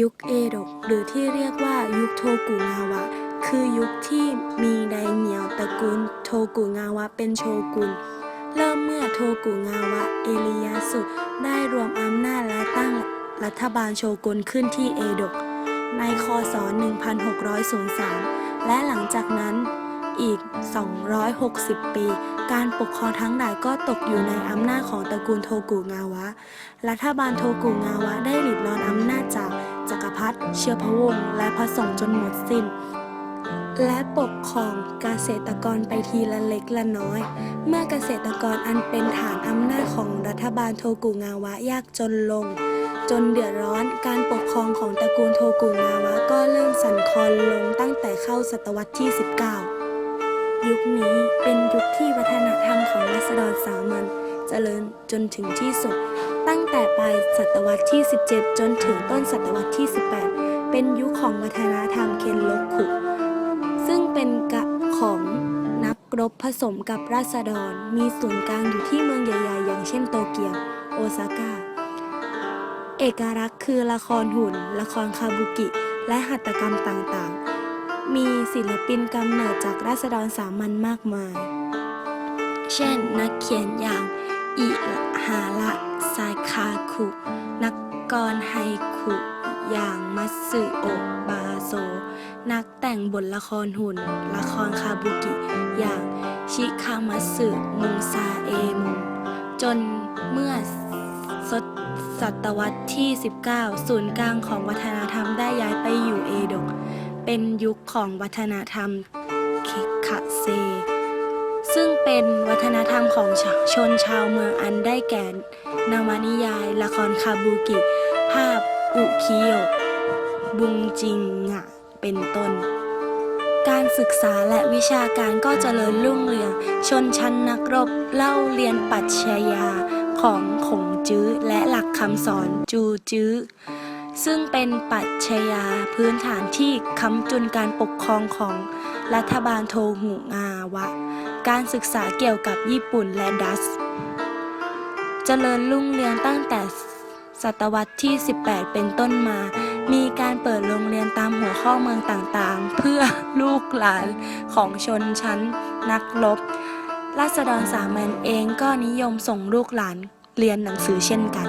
ยุคเอโดะหรือที่เรียกว่ายุคโทกุงาวะ คือยุคที่มีไดเมียวตระกูลโทกุงาวะเป็นโชกุน เริ่มเมื่อโทกุงาวะเอริยาสุได้รวมอำนาจและตั้งรัฐบาลโชกุนขึ้นที่เอโดะในคศ 1603 และหลังจากนั้นอีก 260 ปี การปกครองทั้งหลายก็ตกอยู่ในอำนาจของตระกูลโทกุงาวะ รัฐบาลโทกุงาวะได้ริดรอนอำนาจจาก เชื้อพระวงศ์และพระสงฆ์จนหมดสิ้น และปกครองเกษตรกรไปทีละเล็กละน้อย เมื่อเกษตรกรอันเป็นฐานอำนาจของรัฐบาลโทกุงาวะยากจนลง จนเดือดร้อนการปกครองของตระกูลโทกุงาวะก็เริ่มสั่นคลอนลงตั้งแต่เข้าศตวรรษที่ 19 ยุคนี้เป็นยุคที่วัฒนธรรมของรัษฎรสามัญเจริญจนถึงที่สุด ตั้งแต่ปลายศตวรรษที่ 17 จนถึงต้นศตวรรษที่ 18 เป็นยุคของวัฒนธรรมเคนโรคุ ซึ่งเป็นกะของนักรบผสมกับราษฎร มีศูนย์กลางอยู่ที่เมืองใหญ่ๆ อย่างเช่นโตเกียว โอซาก้า เอกลักษณ์คือละครหุ่น ละครคาบุกิ และหัตถกรรมต่างๆ มีศิลปินกำเนิดจากราษฎรสามัญมากมาย เช่น นักเขียนอย่างอิฮาระไซคาคุ นักกรไฮ มัตสึโอบาโซ นักแต่งบทละครหุ่น ละครคาบุกิ อย่างชิคามัตสึมุงซาเอมุจนเมื่อศตศตวรรษที่ 19 ศูนย์กลางของวัฒนธรรมได้ย้ายไปอยู่เอโดะเป็นยุคของวัฒนธรรมเคคาเซ ซึ่งเป็นวัฒนธรรมของชชนชาวเมืองอันได้แก่นวนิยาย ละครคาบุกิ ภาพอุคิโย บุงจิงงะเป็นต้น การศึกษาและวิชาการก็เจริญรุ่งเรือง ชนชั้นนักรบเล่าเรียนปรัชญาของขงจื้อและหลักคำสอนจูจื้อ ซึ่งเป็นปรัชญาพื้นฐานที่ค้ำจุนการปกครองของรัฐบาลโทหุงาวะ การศึกษาเกี่ยวกับญี่ปุ่นและดัชเจริญรุ่งเรืองตั้งแต่ ศตวรรษที่ 18 เป็นต้นมา มีการเปิดโรงเรียนตามหัวข้อเมืองต่างๆ เพื่อลูกหลานของชนชั้นนักรบราษฎรสามัญเองก็นิยมส่งลูกหลานเรียนหนังสือเช่นกัน